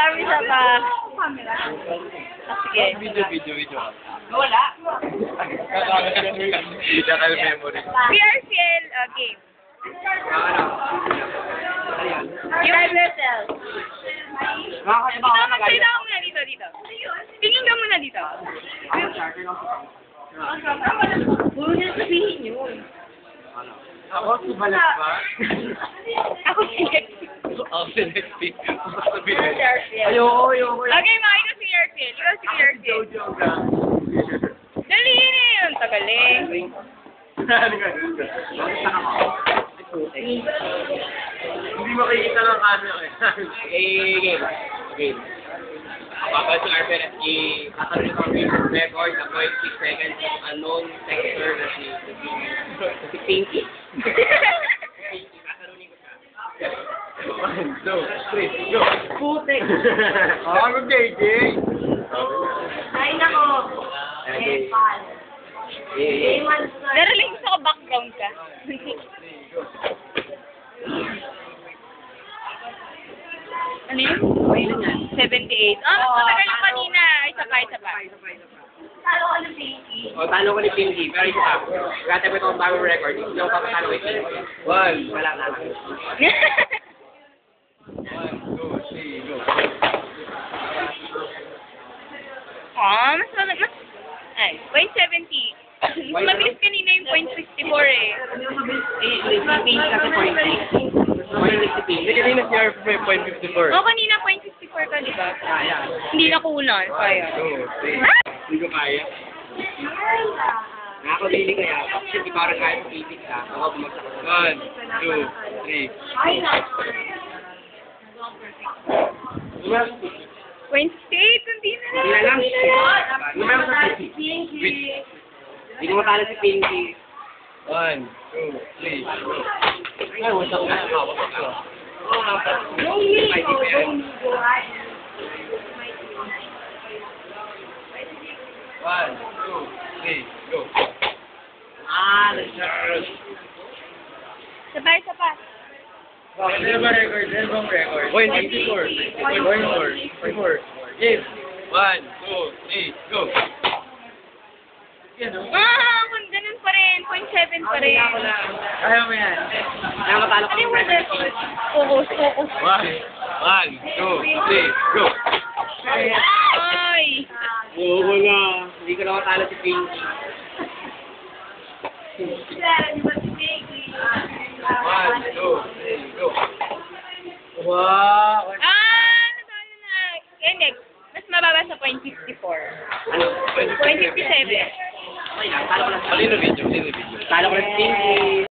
Marami siya pa. Ah, sige. Video, video, video. Wala. Digital memory. PRCL uh, game. Yung yourself. Nakakaiba Ito, ka na magsalita ka muna dito, dito. Tingin ka muna dito. Puro niya sabihin yun. Ako, sumalat ba? Ako si Ako. Sabihin. PRCL. Ayoko, ayoko. Okay, ikaw si PRCL. Ikaw si PRCL. Jojo ka. Dali na yun. Tagaling. Hindi makikita ng camera eh. Eh, game. Game. Babal sa RPN i-kakaroon ko ang record na 0.6 seconds unknown texture na si si Pinky. Kakaroon. One, two, three, go. Putek! Ah, ano, JJ? Ay, nako. Okay. Eh, eh. Daraling gusto ko background ka. ano yun? 78. Ah, mas matagal yung kanina. Isa pa, isa pa. Talo ko ng baby. O, talo ko ni Pinky, pero ito pa. Gata ko itong bagong record. Hindi ako papatalo kay Pinky. One, Wala na lang. one, two, three, go. Ah, mas mag mas ay, point 70. Mas mabilis kanina yung point 64 eh. Pinky kasi 0.6. 0.6 si Hindi Pinky. kanina si RP 0.54. Oo, kanina point 64 ka, di ba? Ah, yeah. Hindi na kulang. Kaya. Two, three. Ah! Hindi ko kaya. Nakakabili kaya. Kasi di parang kaya sa physics ha. Ako bumagsak. One, two, three. Point 68, hindi na Hindi na lang. Numero sa Which? Hindi ko matalo si Pinky. One, two, three, go. Ay, wasak na. Wasak na. Ay, di pa yan. One, two, three, go. Ah, nag-charge. Sabay, sabay. Ba record? Bang record? Point 54. Point 4. Point 4. Game. One, two, three, go. Ah, kung ganun pa rin. Point 7 pa rin. Ayaw mo yan. Nakakatalo ko Ano ng record. Focus, focus. One, one, two, three, go. Ay! Oo na. Hindi ko nakatalo si Pinky. One, Wow. Ah, natalo na. Hindi, mas mababa sa point 54. Ano? Point 57. Okay lang. Talo ko lang Alin na video? Alin na video? Talo ko lang si Pinky.